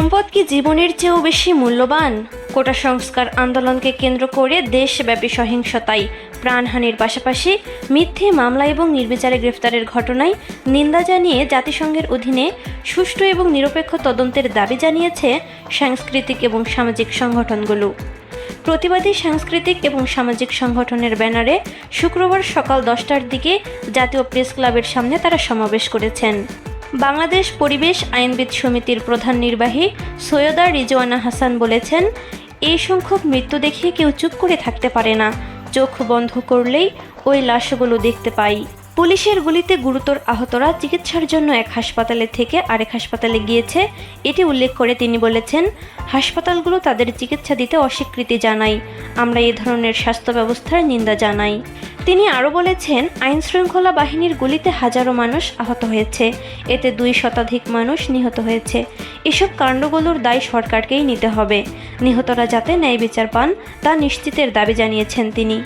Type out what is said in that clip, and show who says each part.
Speaker 1: সম্পদ কি জীবনের চেয়েও বেশি মূল্যবান? কোটা সংস্কার আন্দোলনকে কেন্দ্র করে দেশব্যাপী সহিংসতায় প্রাণহানির পাশাপাশি মিথ্যে মামলা এবং নির্বিচারে গ্রেফতারের ঘটনায় নিন্দা জানিয়ে জাতিসংঘের অধীনে সুষ্ঠু এবং নিরপেক্ষ তদন্তের দাবি জানিয়েছে সাংস্কৃতিক এবং সামাজিক সংগঠনগুলো। প্রতিবাদী সাংস্কৃতিক এবং সামাজিক সংগঠনের ব্যানারে শুক্রবার সকাল দশটার দিকে জাতীয় প্রেস ক্লাবের সামনে তারা সমাবেশ করেছেন। বাংলাদেশ পরিবেশ আইনবিদ সমিতির প্রধান নির্বাহী সৈয়দা রিজওয়ানা হাসান বলেছেন, এই সংখ্যক মৃত্যু দেখে কেউ চুপ করে থাকতে পারে না। চোখ বন্ধ করলেই ওই লাশগুলো দেখতে পাই। পুলিশের গুলিতে গুরুতর আহতরা চিকিৎসার জন্য এক হাসপাতালে থেকে আরেক হাসপাতালে গিয়েছে। এটি উল্লেখ করে তিনি বলেছেন, হাসপাতালগুলো তাদের চিকিৎসা দিতে অস্বীকৃতি জানায় আমরা এ ধরনের স্বাস্থ্য ব্যবস্থার নিন্দা জানাই। তিনি আরও বলেছেন আইন শৃঙ্খলা বাহিনীর গুলিতে হাজারো মানুষ আহত হয়েছে। এতে দুই শতাধিক মানুষ নিহত হয়েছে। এসব কাণ্ডগুলোর দায় সরকারকেই নিতে হবে। নিহতরা যাতে ন্যায় বিচার পান, তা নিশ্চিতের দাবি জানিয়েছেন তিনি।